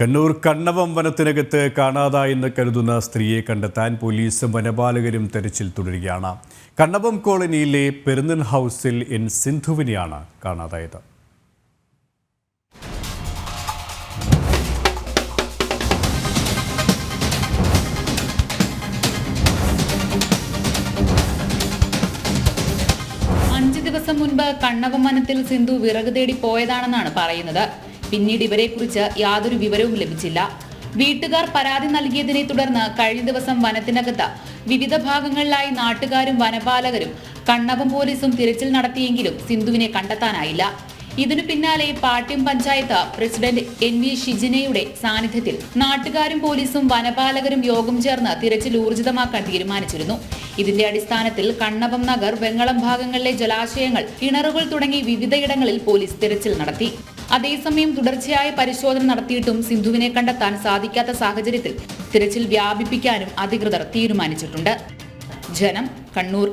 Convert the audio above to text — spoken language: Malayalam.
കണ്ണൂർ കണ്ണവം വനത്തിനകത്ത് കാണാതായെന്ന് കരുതുന്ന സ്ത്രീയെ കണ്ടെത്താൻ പോലീസും വനപാലകരും തെരച്ചിൽ തുടരുകയാണ്. കണ്ണവം കോളനിയിലെ പെരുന്നൻ ഹൗസിൽ എൻ സിന്ധുവിനെയാണ് കാണാതായത്. അഞ്ച് ദിവസം മുൻപ് കണ്ണവം വനത്തിൽ സിന്ധു വിറക് തേടി പോയതാണെന്നാണ് പറയുന്നത്. പിന്നീട് ഇവരെക്കുറിച്ച് യാതൊരു വിവരവും ലഭിച്ചില്ല. വീട്ടുകാർ പരാതി നൽകിയതിനെ തുടർന്ന് കഴിഞ്ഞ ദിവസം വനത്തിനകത്ത് വിവിധ ഭാഗങ്ങളിലായി നാട്ടുകാരും വനപാലകരും കണ്ണപം പോലീസും തിരച്ചിൽ നടത്തിയെങ്കിലും സിന്ധുവിനെ കണ്ടെത്താനായില്ല. ഇതിനു പിന്നാലെ Pattiam panchayat president N V ഷിജിനയുടെ സാന്നിധ്യത്തിൽ നാട്ടുകാരും പോലീസും വനപാലകരും യോഗം ചേർന്ന് തിരച്ചിൽ ഊർജിതമാക്കാൻ തീരുമാനിച്ചിരുന്നു. ഇതിന്റെ അടിസ്ഥാനത്തിൽ കണ്ണപം നഗർ വെങ്ങളം ഭാഗങ്ങളിലെ ജലാശയങ്ങൾ കിണറുകൾ തുടങ്ങി വിവിധയിടങ്ങളിൽ പോലീസ് തിരച്ചിൽ നടത്തി. അതേസമയം തുടർച്ചയായ പരിശോധന നടത്തിയിട്ടും സിന്ധുവിനെ കണ്ടെത്താൻ സാധിക്കാത്ത സാഹചര്യത്തിൽ തിരച്ചിൽ വ്യാപിപ്പിക്കാനും അധികൃതർ തീരുമാനിച്ചിട്ടുണ്ട്. ജനം കണ്ണൂർ